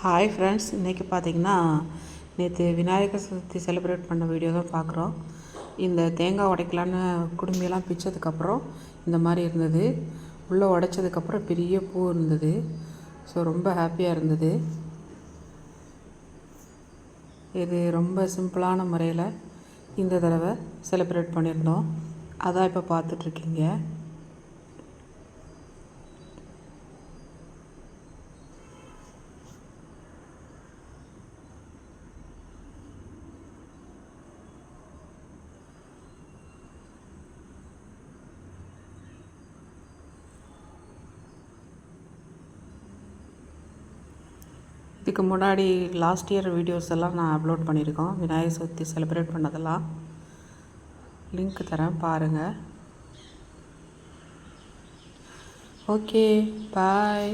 Hi friends இன்றைக்கி பார்த்தீங்கன்னா நேற்று விநாயகர் சதுர்த்தி செலிப்ரேட் பண்ண வீடியோ தான் பார்க்குறோம் இந்த தேங்காய் உடைக்கலான்னு குடும்பியெல்லாம் பிச்சதுக்கப்புறம் இந்த மாதிரி இருந்தது. உள்ளே உடைச்சதுக்கப்புறம் பெரிய பூ இருந்தது. ஸோ ரொம்ப ஹாப்பியாக இருந்தது. இது ரொம்ப சிம்பிளான முறையில் இந்த தடவை செலிப்ரேட் பண்ணியிருந்தோம். அதான் இப்போ பார்த்துட்ருக்கீங்க இதுக்கு முன்னாடி லாஸ்ட் இயர் வீடியோஸ் எல்லாம் நான் அப்லோட் பண்ணியிருக்கோம். விநாயகர் சதுர்த்தி செலிப்ரேட் பண்ணதெல்லாம். லிங்க் தரேன் பாருங்கள் ஓகே பாய்